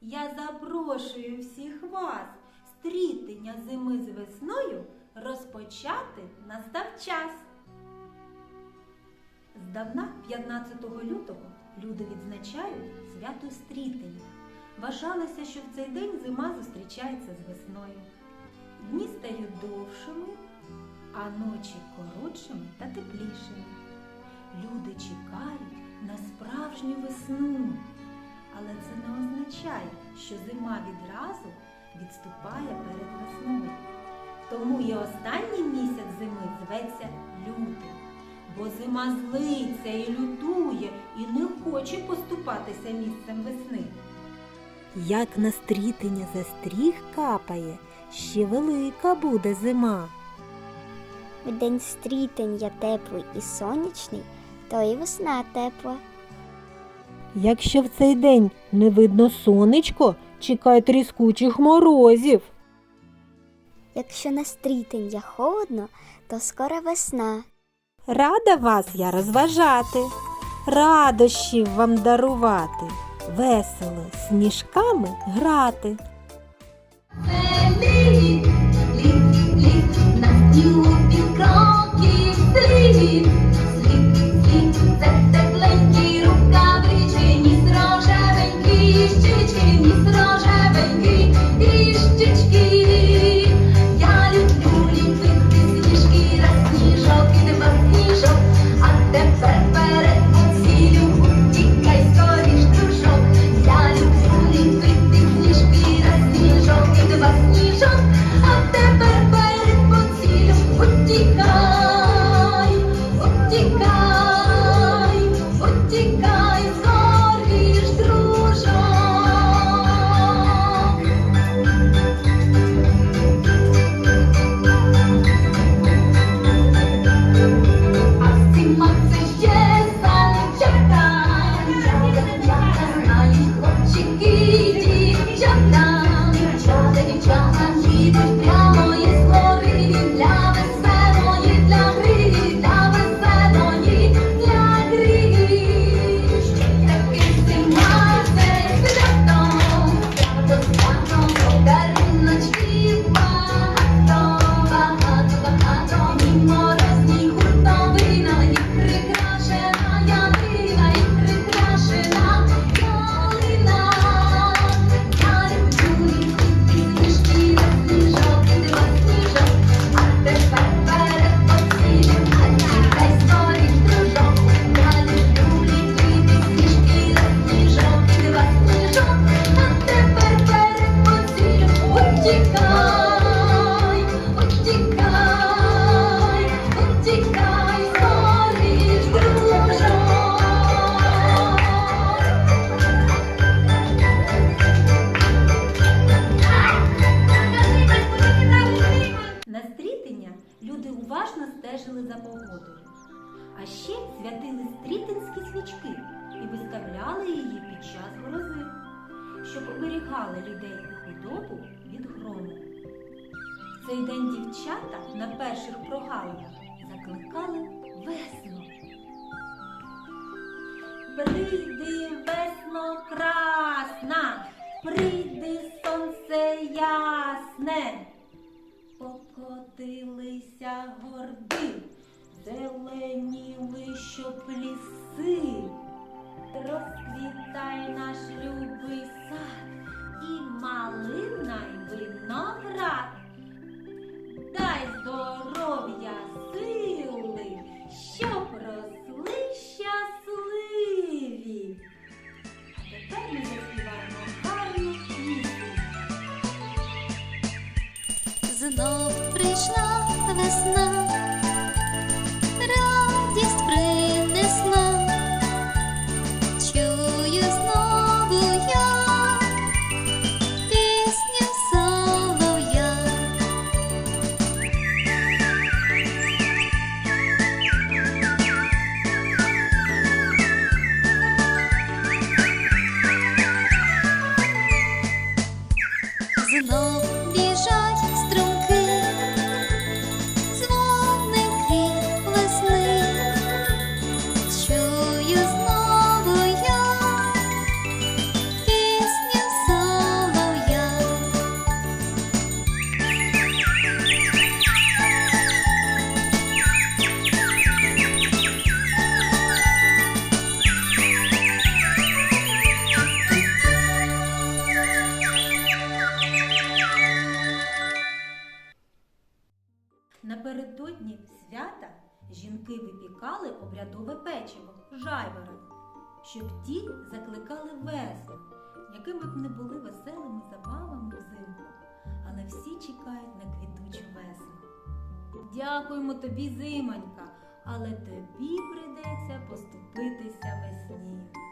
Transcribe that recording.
Я запрошую всіх вас стрітення зими з весною розпочати настав час. Здавна 15 лютого люди відзначають свято стрітення. Вважалося, що в цей день зима зустрічається з весною. Дні стають довшими, а ночі коротшими та теплішими. Люди чекають на справжню весну. Але це не означає, що зима відразу відступає перед весною. Тому і останній місяць зими зветься лютий. Бо зима злиться і лютує, і не хоче поступатися місцем весни. Як на стрітення за стріх капає, ще велика буде зима. В день стрітення теплий і сонячний, то і весна тепла. Якщо в цей день не видно сонечко, чекай тріскучих морозів. Якщо на стрітення холодно, то скоро весна. Рада вас я розважати, радощів вам дарувати, весело сніжками грати. Літ, літ, на снігу кроків слід, святили стрітинські свічки і виставляли її під час грози, щоб оберігали людей і худобу від грому. Цей день дівчата на перших прогалинах закликали весну. Прийди, весно красна, прийди сонце ясне. Покотилися горди, зеленіли, щоб ліси. Розквітай наш любий сад і малина й виноград. Дай здоров'я сили, щоб росли щасливі. Тепер ми заспіваємо гарну пісню. Знов прийшла весна, жінки випікали обрядове печиво, жайворон, щоб ті закликали весну, якими б не були веселими забавами взимку, але всі чекають на квітучу весну. Дякуємо тобі, зимонька, але тобі прийдеться поступитися весні.